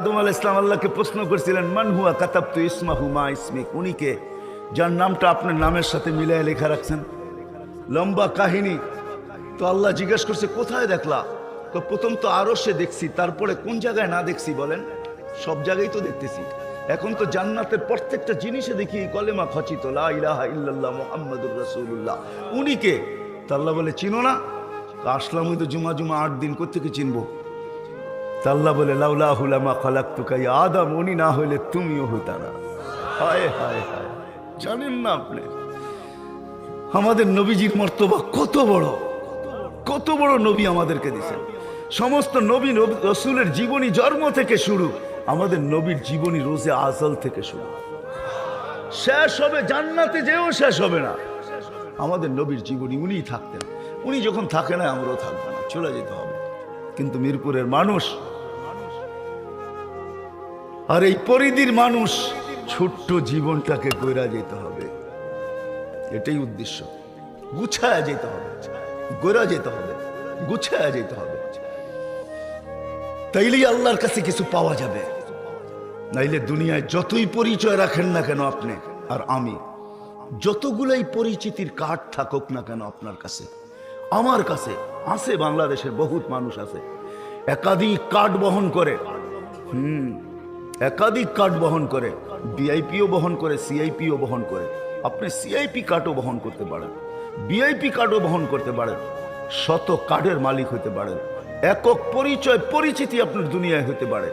আদম আল ইসলাম আল্লাহকে প্রশ্ন করেছিলেন, মান হুয়া কাতাব তু ইসমাহু মা ইসমিক? উনিকে যার নামটা আপনার নামের সাথে মিলিয়ে লেখা রাখছেন। লম্বা কাহিনী। তো আল্লাহ জিজ্ঞেস করছে, কোথায় দেখলা? তো প্রথম তো আরও সে দেখছি, তারপরে কোন জায়গায় না দেখছি বলেন? সব জায়গায় তো দেখতেছি। এখন তো জান্নাতের প্রত্যেকটা জিনিসে দেখি, কলেমা খচিত, লা ইলাহা ইল্লাল্লাহ মুহাম্মাদুর রাসূলুল্লাহ। উনি কে? তা আল্লাহ বলে, চিনো না? আসলাম ওই তো জুমা জুমা আট দিন কোথেকে চিনবো? তা আল্লাহ বলে, লাউলা হুলামা খালাক তুকাই আদম, উনি না হইলে তুমিও হইতা না। হায় হায় হায়। জানেন না আপনি, আমাদের নবীজির মর্তবা কত বড় কত বড় নবী আমাদেরকে দিছেন সমস্ত নবী- রসুলের জীবনী জন্ম থেকে শুরু, আমাদের নবীর জীবনী রোজে আজল থেকে শুরু। শেষ হবে, জান্নাতে যেও শেষ হবে না। আমাদের নবীর জীবনী উনিই থাকতেন। উনি যখন থাকে না, আমরাও থাকব না, চলে যেতে হবে। কিন্তু মিরপুরের মানুষ আর এই পরিধির মানুষ ছোট্ট জীবনটাকে গড়া যেতে হবে। এটাই উদ্দেশ্য। গুছায়া যেতে হবে। গড়া যেতে হবে। গুছায়া যেতে হবে। তাইলেই আল্লাহর কাছে কিছু পাওয়া যাবে। নাইলে দুনিয়ায় যতই পরিচয় রাখেন না কেন আপনি আর আমি, যতগুলাই পরিচিতির কার্ড থাকুক না কেন আপনার কাছে, আমার কাছে আছে, বাংলাদেশের বহুত মানুষ আছে, একাধিক কার্ড বহন করে। হুম। একাধিক কার্ড বহন করে বিআইপিও বহন করে, সিআইপিও বহন করে। আপনি সিআইপি কার্ডও বহন করতে পারেন, বিআইপি কার্ডও বহন করতে পারেন, শত কার্ডের মালিক হতে পারেন, একক পরিচয়, পরিচিতি আপনার দুনিয়ায় হতে পারে।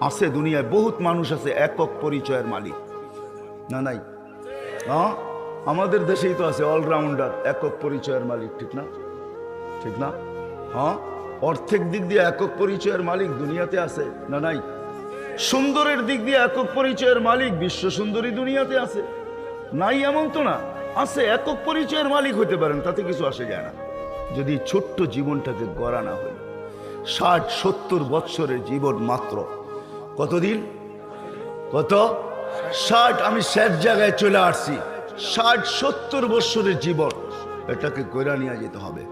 আছে দুনিয়ায় বহুত মানুষ আছে একক পরিচয়ের মালিক। না, নাই? হ্যাঁ আমাদের দেশেই তো আছে অলরাউন্ডার, একক পরিচয়ের মালিক, ঠিক না? ঠিক না? হ্যাঁ? অর্থের দিক দিয়ে একক পরিচয়ের মালিক দুনিয়াতে আছে, না, নাই? সুন্দরের দিক দিয়ে একক পরিচয়ের মালিক বিশ্ব সুন্দরী দুনিয়াতে আছে। নাই এমন তো না, আছে একক পরিচয়ের মালিক হতে পারেন, তাতে কিছু আসে যায় না। যদি ছোট্ট জীবনটাকে গড়া না হয়, ষাট, সত্তর বৎসরের জীবন মাত্র, কতদিন? কত? ষাট, আমি শেষ জায়গায় চলে আসছি। ষাট, সত্তর বৎসরের জীবন, এটাকে গড়া নিয়ে যেতে হবে।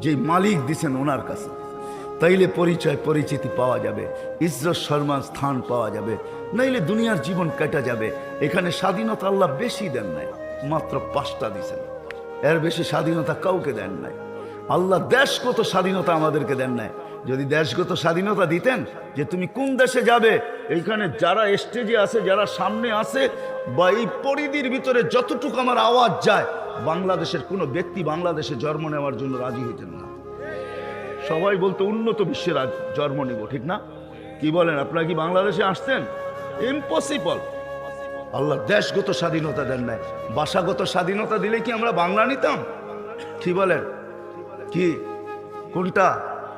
যে মালিক দিছেন ওনার কাছে। তাইলে পরিচয় পরিচিতি পাওয়া যাবে, ইজ্জত সম্মান স্থান পাওয়া যাবে, নাইলে দুনিয়ার জীবন কেটে যাবে। এখানে স্বাধীনতা আল্লাহ বেশি দেন নাই, মাত্র পাঁচটা দিছেন এর বেশি স্বাধীনতা কাউকে দেন নাই। আল্লাহ দেশগত স্বাধীনতা আমাদেরকে দেন নাই। যদি দেশগত স্বাধীনতা দিতেন যে তুমি কোন দেশে যাবে, এইখানে যারা স্টেজে আছে, যারা সামনে আছে, বা এই পরিধির ভিতরে যতটুকু আমার আওয়াজ যায়, বাংলাদেশের কোনো ব্যক্তি বাংলাদেশে জন্ম নেওয়ার জন্য রাজি হইতেন না। সবাই বলতো উন্নত বিশ্বের আজ জন্ম নিব, ঠিক না? কি বলেন, আপনারা কি বাংলাদেশে আসতেন ইম্পসিবল আল্লাহ দেশগত স্বাধীনতা দেন নাই। ভাষাগত স্বাধীনতা দিলে কি আমরা বাংলা নিতাম? কি বলেন? কি? কোনটা?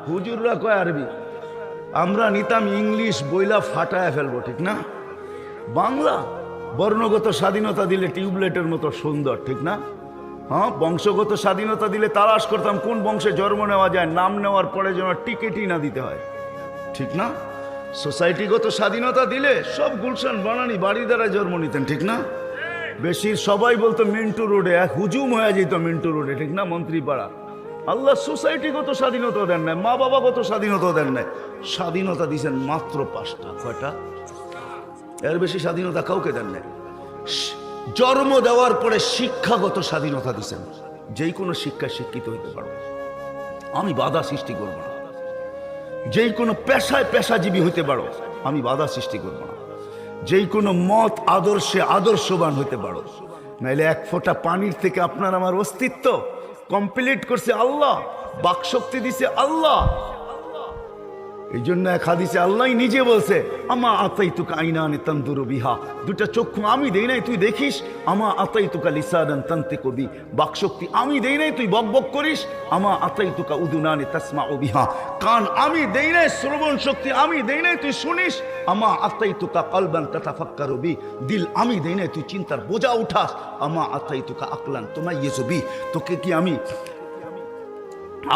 হুজুররা কয় আরবি? আমরা নিতাম ইংলিশ বইলা ফাটায় ফেলব, ঠিক না? বাংলা বর্ণগত স্বাধীনতা দিলে টিউবলাইটের মতো সুন্দর, ঠিক না? হ্যাঁ বংশগত স্বাধীনতা দিলে তালাশ করতাম কোন বংশে জন্ম নেওয়া যায়, নাম নেওয়ার পরে যেন টিকিটই না দিতে হয়। ঠিক না? সোসাইটিগত স্বাধীনতা দিলে সব গুলশান বানানি বাড়ি দ্বারা জন্ম নিতেন, ঠিক না? বেশি সবাই বলতো মিন্টু রোডে, এক হুজুম হয়ে যেত মিন্টু রোডে, ঠিক না মন্ত্রীপাড়া? আল্লাহ সোসাইটিগত স্বাধীনতা দেন নাই মা বাবাগত স্বাধীনতা দেন নাই। স্বাধীনতা দিয়েছেন মাত্র পাঁচটা, কয়টা? এর বেশি স্বাধীনতা কাউকে দেন নাই। জন্ম দেওয়ার পরে শিক্ষাগত স্বাধীনতা দিছেন। যেই কোনো শিক্ষায় শিক্ষিত হইতে পারো। আমি বাধা সৃষ্টি করব না। যেই কোনো পেশায় পেশাজীবী হইতে পারো, আমি বাধা সৃষ্টি করব না। যেই কোনো মত আদর্শে আদর্শবান হইতে পারো। নাইলে এক ফোঁটা পানির থেকে আপনার আমার অস্তিত্ব কমপ্লিট করছে আল্লাহ। বাকশক্তি দিছে আল্লাহ। এই জন্য এক হাদিসে আল্লাহ নিজে বলছে, আমা আতাই তুকা আইনানে তন্দুর বিহা। দুটা চক্ষু আমি দেই নাই, তুই দেখিস? আমা আতাই তুকা লিসাদান তান্তে কবি বাকশক্তি আমি দেই নাই, তুই বক বক করিস? আমা আতাই তুকা উদুনানে তাসমা বিহা। কান আমি দেই নাই, শ্রবণ শক্তি আমি দেই নাই, তুই শুনিস? আমা আতাই তুকা কলবান তাতাফাক্কার বি। দিল আমি দেই নাই, তুই চিন্তার বোঝা উঠাস। আমা আতাই তুকা আকলান তোমায় ইয়েসবি তোকে কি আমি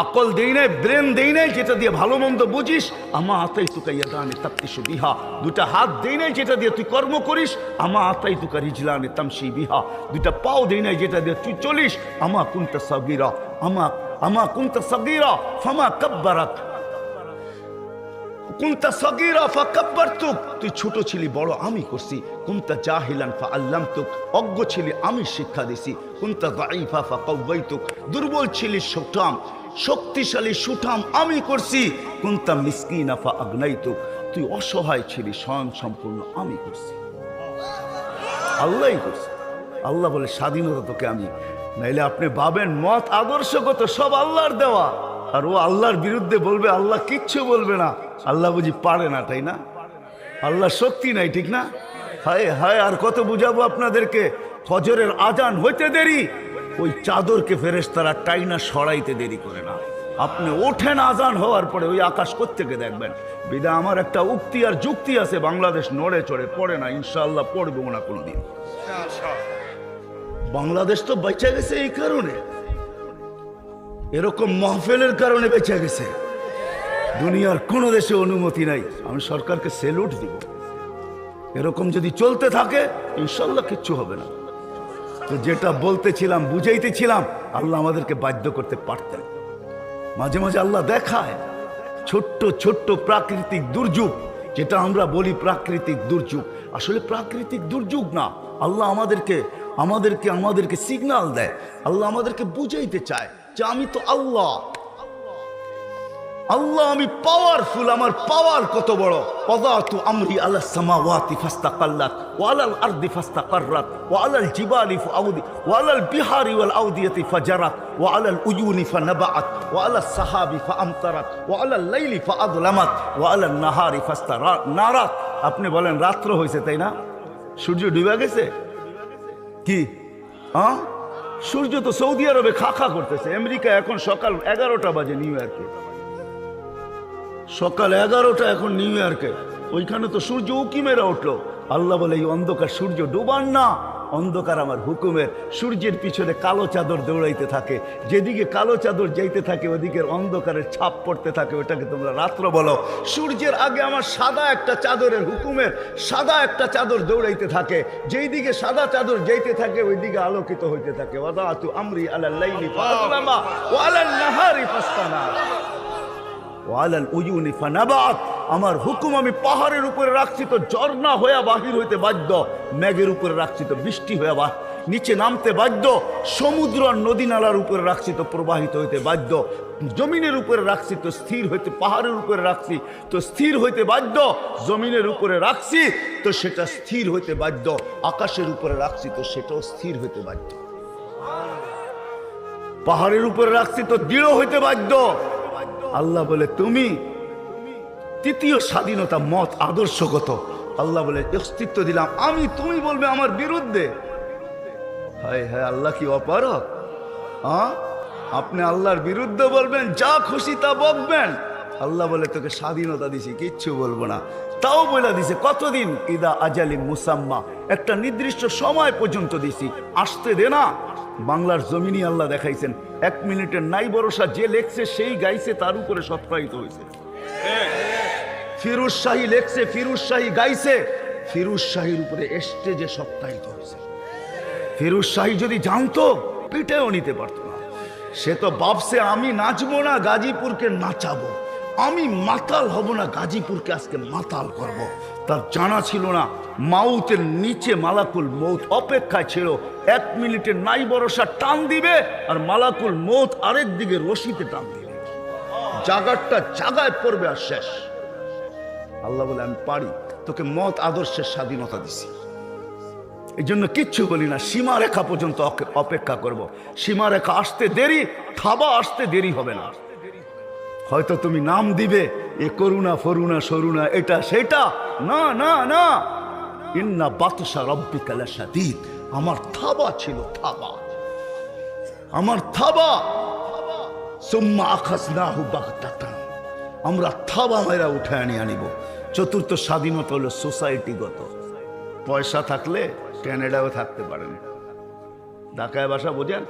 আকল দেই নাই, ব্রেন দেই নাই, যেটা দিয়ে ভালো মন্দ বুঝিস, আমা আতাই তুকা ইয়াদানে তাপ্তিসু বিহা। দুটা হাত দেই নাই, যেটা দিয়ে তুই কর্ম করিস, আমা আতাই তুকা রিজলানে তামসি বিহা। দুটা পাও দেই নাই, যেটা দিয়ে তুই চলিস, আমা কুন্তা সাগিরা, আমা আমা কুন্তা সাগিরা, ফামা কাব্বারাক কুন্তা সগীরা ফাকাব্বারতুক তুই ছোট ছিলি, বড় আমি করছি। কুন্তা জাহিলান ফা আল্লামতুক, অজ্ঞ ছিলি, আমি শিক্ষা দিছি। কুন্তা দাইফা ফা দুর্বল ছিলি সুঠাম শক্তিশালী সুঠাম আমি করছি। কুন্তা মিসকিনা ফা আগনাইতুক তুই অসহায় ছিলি, স্বয়ং সম্পূর্ণ আমি করছি। আল্লাহ করছে। আল্লাহ বলে, স্বাধীনতা তোকে আমি। নাইলে আপনি ভাবেন, মত, আদর্শগত, সব আল্লাহর দেওয়া। আর ও আল্লাহর বিরুদ্ধে বলবে, আল্লাহ কিচ্ছু বলবে না। আল্লাহ বুঝি পারে না, তাই না? আল্লাহ শক্তি নাই, ঠিক না? হায় হায়, আর কত বুঝাবো আপনাদেরকে? ফজরের আজান হইতে দেরি। ওই চাদরকে ফেরেশতারা টাইনা সরাইতে দেরি করে না। আপনি ওঠেন আজান হওয়ার পরে ওই আকাশ কোত্থেকে দেখবেন? বিদা আমার একটা উক্তি আর যুক্তি আছে বাংলাদেশ নড়ে চড়ে পড়ে না ইনশাআল্লাহ পড়ব না কোনোদিন। বাংলাদেশ তো বেঁচে গেছে এই কারণে। এরকম মহফেলের কারণে বেঁচে গেছে। দুনিয়ার কোনো দেশে অনুমতি নাই। আমি সরকারকে সেলুট দিব। এরকম যদি চলতে থাকে ইনশাল্লাহ কিচ্ছু হবে না। তো যেটা বলতেছিলাম, বুঝাইতেছিলাম, আল্লাহ আমাদেরকে বাধ্য করতে পারতেন। মাঝে মাঝে আল্লাহ দেখায়, ছোট্ট ছোট্ট প্রাকৃতিক দুর্যোগ, যেটা আমরা বলি প্রাকৃতিক দুর্যোগ। আসলে প্রাকৃতিক দুর্যোগ না, আল্লাহ আমাদেরকে আমাদেরকে আমাদেরকে সিগনাল দেয়। আল্লাহ আমাদেরকে বুঝাইতে চায় যে আমি তো আল্লাহ। আল্লাহ, আমি পাওয়ারফুল আমার পাওয়ার কত বড়। পদাতু আমরি আলা সামাওয়াতি ফাস্তাকাল্লাত ওয়া আলাল আরদি ফাস্তাকাররাত ওয়া আলাল জিবালি ফাউদি ওয়া আলাল বিহারি ওয়াল আউদিয়াতি ফাজারাত ওয়া আলাল উয়ুনি ফানাবাআত ওয়া আলাস সাহাবি ফাআমতারাত ওয়া আলাল লাইলি ফাআদলামাত ওয়া আলান নাহারি ফাস্তারা, নারাত। আপনি বলেন, রাত্র হয়েছে তাই না? সূর্য ডুবে গেছে? কি? হ্যাঁ? সূর্য তো সৌদি আরবে খা খা করতেছে। আমেরিকা এখন সকাল এগারোটা বাজে, নিউ ইয়র্কে। সকাল এগারোটা এখন নিউ ইয়র্কে ওইখানে তো সূর্য উকি মেরে উঠল। আল্লাহ বলে, এই অন্ধকার সূর্য ডুবান না। অন্ধকার আমার হুকুমের। সূর্যের পিছনে কালো চাদর দৌড়াইতে থাকে। যেদিকে কালো চাদর যাইতে থাকে, ওদিকের অন্ধকারের ছাপ পড়তে থাকে। ওটাকে তোমরা রাত্র বলো। সূর্যের আগে আমার সাদা একটা চাদরের হুকুমের সাদা একটা চাদর দৌড়াইতে থাকে। যেই দিকে সাদা চাদর যাইতে থাকে ওই দিকে আলোকিত হইতে থাকে। ওয়াদাতু আমরি আলাল লাইলি ফাআদলামা ওয়া আমার হুকুম আমি পাহাড়ের উপরে রাখছি তো ঝর্ণা হয়ে বাহির হইতে বাধ্য, মেঘের উপরে রাখছি তো বৃষ্টি হয়ে বা, নিচে নামতে বাধ্য, সমুদ্র আর নদী নালার উপরে রাখছি তো প্রবাহিত হইতে বাধ্য, জমিনের উপরে রাখছি তো স্থির হইতে, পাহাড়ের উপরে রাখছি তো স্থির হইতে বাধ্য, জমিনের উপরে রাখছি তো সেটা স্থির হইতে বাধ্য, আকাশের উপরে রাখছি তো সেটাও স্থির হইতে বাধ্য। পাহাড়ের উপরে রাখছি তো দৃঢ় হইতে বাধ্য আল্লাহ বলে, তুমি তৃতীয় স্বাধীনতা মত আদর্শগত। আল্লাহ বলে, অস্তিত্ব দিলাম। আমি, তুমি বলবে আমার বিরুদ্ধে। হায় হায়, আল্লাহ কি অপারক হ্যাঁ আপনি আল্লাহর বিরুদ্ধে বলবেন, যা খুশি তা বকবেন আল্লাহ বলে, তোকে স্বাধীনতা দিছি, কিচ্ছু বলব না। তাও বলে দিছে, কতদিন? ইদা আজালি মুসাম্মা, একটা নির্দিষ্ট সময় পর্যন্ত দিছি, আসতে দে না। বাংলার জমিনই আল্লাহ দেখাইছেন। এক মিনিটের নাই ভরসা, যে লেখছে সেই গাইছে, তার উপরে সৎপ্রাহিত হয়েছে। ফিরুজ শাহী লেখছে, ফিরুজ শাহী গাইছে, ফিরুজ শাহীর উপরে স্টেজে সপ্তাহিত হয়েছে। ফিরুজ শাহী যদি জানতো পিঠেও নিতে পারতো না। সে তো ভাবছে, আমি নাচবো না, গাজীপুরকে নাচাবো। আমি মাতাল হব না, গাজীপুরকে আজকে মাতাল করব। তার জানা ছিল না, মাউতের নিচে মালাকুল মৌত অপেক্ষায় ছিল। এক মিনিটে নাই বরসা টান দিবে আর মালাকুল মৌত আরেক দিকে রশিতে টান দিবে। জাগারটা জাগায় পড়বে আর শেষ। আল্লাহ বলে, আমি পারি, তোকে মত আদর্শের স্বাধীনতা দিছি। এই জন্য কিচ্ছু বলি না, সীমারেখা পর্যন্ত অপেক্ষা করব। সীমারেখা আসতে দেরি, থাবা আসতে দেরি হবে না। হয়তো তুমি নাম দিবে, এ করুণা, ফরুণা, সরুণা, এটা, সেটা। না না না। ইন্না বাতসা রব্বি কালাসাদিদ আমার থাবা ছিল থাবা। আমার থাবা। সুম্মা আখাস না হু আমরা থাবা মেরা উঠে আনি আনিব। চতুর্থ স্বাধীনতা হলো সোসাইটিগত। পয়সা থাকলে ক্যানাডাও থাকতে পারেন। ঢাকায় বাসা বোঝেন?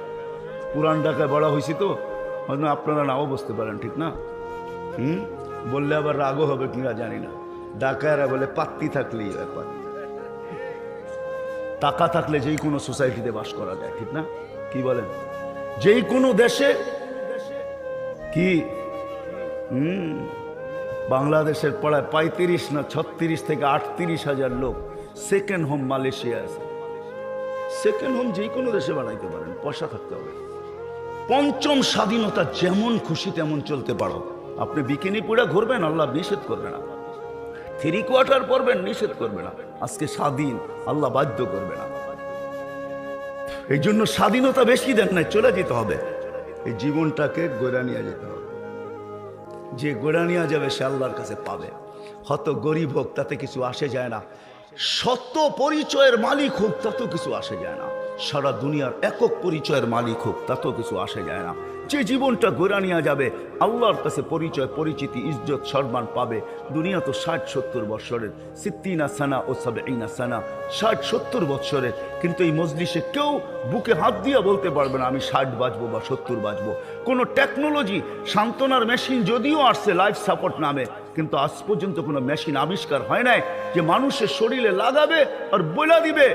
পুরান ঢাকায় বড় হয়েছি তো। আপনারা নাও বুঝতে পারেন, ঠিক না? হুম? বললে আবার রাগও হবে কিনা জানি না। ঢাকায়রা বলে, পাত্তি থাকলেই ব্যাপার। টাকা থাকলে যেই কোনো সোসাইটিতে বাস করা যায়, ঠিক না? কি বলেন? যেই কোনো দেশে কি? হুম? বাংলাদেশের প্রায় পঁয়ত্রিশ না ছত্রিশ থেকে আটত্রিশ হাজার লোক সেকেন্ড হোম মালয়েশিয়া আছে। সেকেন্ড হোম যে কোনো দেশে বানাইতে পারেন, পয়সা থাকতে হবে। পঞ্চম স্বাধীনতা যেমন খুশি তেমন চলতে পারো। আপনি বিকিনি পুরা ঘুরবেন, আল্লাহ নিষেধ করবে না। থ্রি কোয়ার্টার পরবেন, নিষেধ করবে না। আজকে স্বাধীন, আল্লাহ বাধ্য করবে না। এই জন্য স্বাধীনতা বেশি দেন না চলে যেতে হবে। এই জীবনটাকে গোড়া নিয়ে যেতে হবে। যে গোড়া নিয়ে যাবে, সে আল্লাহর কাছে পাবে। হত গরিব হোক, তাতে কিছু আসে যায় না। সত্য পরিচয়ের মালিক হোক, তাতেও কিছু আসে যায় না। সারা দুনিয়ার একক পরিচয়ের মালিক হোক তাতেও কিছু আসে যায় না। যে জীবনটা গোড়া নিয়ে যাবে, আল্লাহর কাছে পরিচয়, পরিচিতি, ইজ্জত, সম্মান পাবে। দুনিয়া তো ষাট সত্তর বৎসরের সিদ্দিনা সানা ও সাবেইনা সানা, ষাট সত্তর বৎসরের। কিন্তু এই মজলিসে কেউ বুকে হাত দিয়ে বলতে পারবে না, আমি ষাট বাজবো বা সত্তর বাজবো। কোনো টেকনোলজি, সান্ত্বনার মেশিন যদিও আসছে লাইফ সাপোর্ট নামে, কিন্তু আজ পর্যন্ত কোনো মেশিন আবিষ্কার হয় নাই যে মানুষের শরীরে লাগাবে আর বইলা দিবে।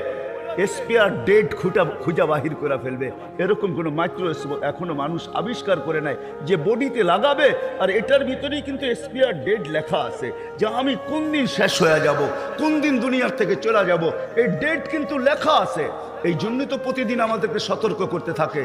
এসপিআর ডেট খুঁটা, খুঁজা বাহির করে ফেলবে। এরকম কোনো মাইক্রো এখনও মানুষ আবিষ্কার করে নেয় যে বডিতে লাগাবে, আর এটার ভিতরেই কিন্তু স্পেয়ার ডেট লেখা আছে, যে আমি কোন দিন শেষ হয়ে যাব, কোন দিন দুনিয়ার থেকে চলে যাব, এই ডেট কিন্তু লেখা আছে। এই জন্যই তো প্রতিদিন আমাদেরকে সতর্ক করতে থাকে।